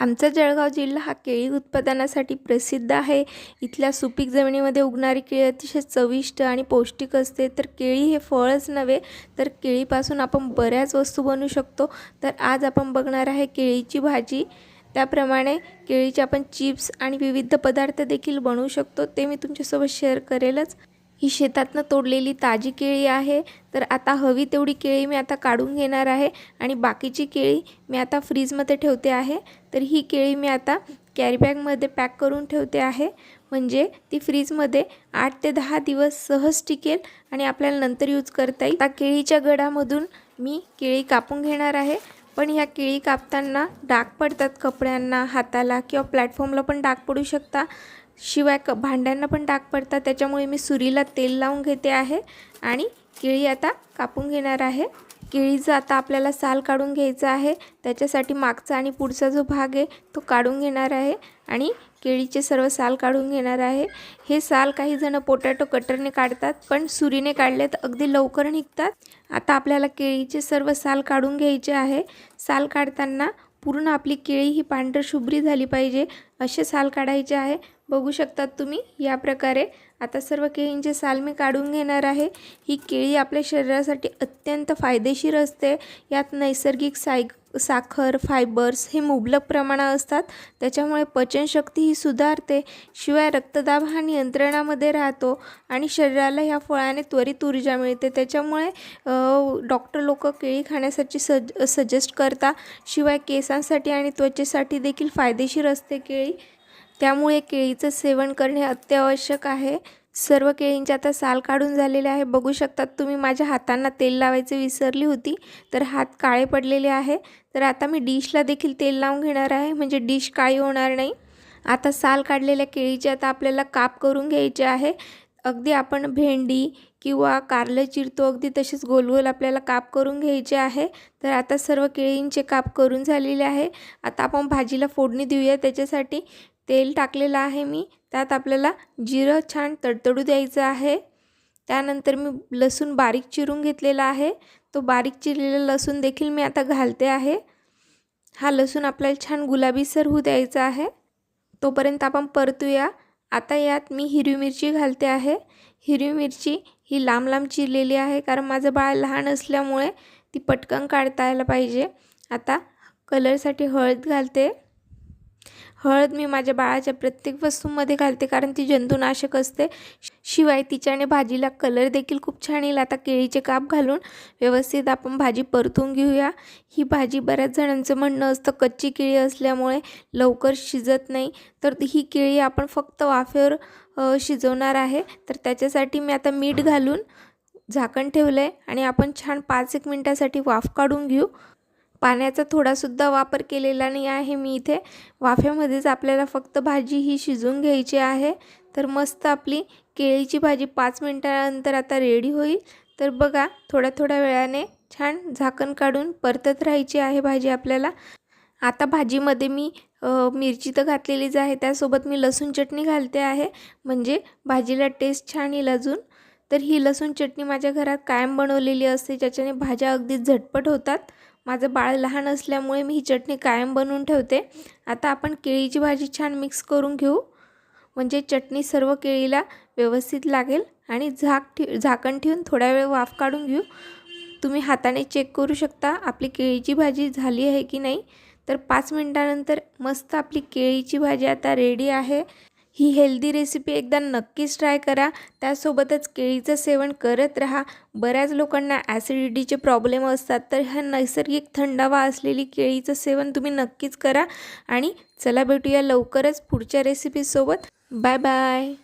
आमचा जळगाव जिल्हा हा केळी उत्पादनासाठी प्रसिद्ध आहे. इथल्या सुपीक जमिनीमध्ये उगणारी केळी अतिशय चविष्ट आणि पौष्टिक असते. तर केळी हे फळच नव्हे तर केळीपासून आपण बऱ्याच वस्तू बनवू शकतो. तर आज आपण बघणार आहे केळीची भाजी. त्याप्रमाणे केळीचे आपण चिप्स आणि विविध पदार्थ देखील बनवू शकतो. ते मी तुमच्यासोबत शेअर करेलच. ही शेतातनं तोडलेली ताजी केळी आहे. तर आता हवी तेवढी केळी मी आता काढून घेणार आहे आणि बाकीची केळी मी आता फ्रीजमध्ये ठेवते आहे. तर ही केळी मी आता कॅरीबॅगमध्ये पॅक करून ठेवते आहे. म्हणजे ती फ्रीजमध्ये आठ ते दहा दिवस सहज टिकेल आणि आपल्याला नंतर यूज करता येईल. आता केळीच्या गडामधून मी केळी कापून घेणार आहे. पण ह्या केळी कापताना डाग पडतात कपड्यांना हाताला किंवा प्लॅटफॉर्मला पण डाग पडू शकता. शिवाय क भांड्यांना पण डाग पडतात त्याच्यामुळे मी सुरीला तेल लावून घेते आहे. आणि केळी आता कापून घेणार आहे. केळीचं आता आपल्याला साल काढून घ्यायचं आहे. त्याच्यासाठी मागचा आणि पुढचा जो भाग आहे तो काढून घेणार आहे. आणि केळीचे सर्व साल काढून घेणार आहे. हे साल काही जण पोटॅटो कटरने काढतात पण सुरीने काढले तर अगदी लवकर निघतात. आता आपल्याला केळीचे सर्व साल काढून घ्यायचे आहे. साल काढताना पूर्ण आपली केळी ही पांढरशुभ्री झाली पाहिजे. असे साल काढायचे आहे. बघू शकतात तुम्ही. या प्रकारे आता सर्व केळींचे साल मी काढून घेणार आहे. ही केळी आपल्या शरीरासाठी अत्यंत फायदेशीर असते. यात नैसर्गिक साय साखर फायबर्स हे मुबलक प्रमाणात असतात. त्याच्यामुळे पचनशक्ती ही सुधारते. शिवाय रक्तदाब हा नियंत्रणामध्ये राहतो आणि शरीराला ह्या फळाने त्वरित ऊर्जा मिळते. त्याच्यामुळे डॉक्टर लोक केळी खाण्यासाठी सज सजेस्ट करता शिवाय केसांसाठी आणि त्वचेसाठी देखील फायदेशीर असते केळी. त्यामुळे केळीचं सेवन करणे अत्यावश्यक आहे. सर्व केळींचे आता साल काढून झालेले आहे. बघू शकतात तुम्ही माझ्या हातांना तेल लावायचे विसरली होती तर हात काळे पडलेले आहे. तर आता मी डिशला देखील तेल लावून घेणार आहे म्हणजे डिश काळी होणार नाही. आता साल काढलेल्या केळीचे आता आपल्याला काप करून घ्यायचे आहे. अगदी आपण भेंडी किंवा कारलं चिरतो अगदी तसेच गोल गोल आपल्याला काप करून घ्यायचे आहे. तर आता सर्व केळींचे काप करून झालेले आहे. आता आपण भाजीला फोडणी देऊया त्याच्यासाठी. तेल टाकलेलं आहे मी. त्यात आपल्याला जिरं छान तडतडू द्यायचं आहे. त्यानंतर मी लसूण बारीक चिरून घेतलेला आहे. तो बारीक चिरलेला लसूण देखील मी आता घालते आहे. हा लसूण आपल्याला छान गुलाबीसर होऊ द्यायचा आहे. तोपर्यंत आपण परतूया. आता यात मी हिरवी मिरची घालते आहे. हिरवी मिरची ही लांब लांब चिरलेली आहे कारण माझं बाळ लहान असल्यामुळे ती पटकन काढता यायला पाहिजे. आता कलरसाठी हळद घालते. हळद मी माझ्या बाळाच्या प्रत्येक वस्तूमध्ये घालते कारण ती जंतुनाशक असते. शिवाय तिच्याने भाजीला कलर देखील खूप छान येईल. आता केळीचे काप घालून व्यवस्थित आपण भाजी परतून घेऊया. ही भाजी बऱ्याच जणांचं म्हणणं असतं कच्ची केळी असल्यामुळे लवकर शिजत नाही. तर ही केळी आपण फक्त वाफेवर शिजवणार आहे. तर त्याच्यासाठी मी आता मीठ घालून झाकण ठेवलं आहे आणि आपण छान पाच एक मिनटासाठी वाफ काढून घेऊ. पाण्याचा थोडासुद्धा वापर केलेला नाही आहे. मी इथे वाफेमध्येच आपल्याला फक्त भाजी ही शिजून घ्यायची आहे. तर मस्त आपली केळीची भाजी पाच मिनटानंतर आता रेडी होईल. तर बघा थोड्या थोड्या वेळाने छान झाकण काढून परतत राहायची आहे भाजी आपल्याला. आता भाजीमध्ये मी मिरची तर घातलेलीच आहे. त्यासोबत मी लसूण चटणी घालते आहे. म्हणजे भाजीला टेस्ट छान येईल अजून. तर ही लसूण चटणी माझ्या घरात कायम बनवलेली असते ज्याच्याने भाज्या अगदी झटपट होतात. माझं बाळ लहान असल्यामुळे मी ही चटणी कायम बनवून ठेवते. आता आपण केळीची भाजी छान मिक्स करून घेऊ. म्हणजे चटणी सर्व केळीला व्यवस्थित लागेल आणि झाक ठे झाकण ठेवून थोड्या वेळ वाफ काढून घेऊ. तुम्ही हाताने चेक करू शकता आपली केळीची भाजी झाली आहे की नाही. तर पाच मिनटानंतर मस्त आपली केळीची भाजी आता रेडी आहे. ही हेल्दी रेसिपी एकदा नक्कीच ट्राय करा. त्यासोबतच केळीचं सेवन करत राहा. बऱ्याच लोकांना ॲसिडिटीचे प्रॉब्लेम असतात. तर ह्या नैसर्गिक थंडावा असलेली केळीचं सेवन तुम्ही नक्कीच करा. आणि चला भेटूया लवकरच पुढच्या रेसिपीसोबत बाय बाय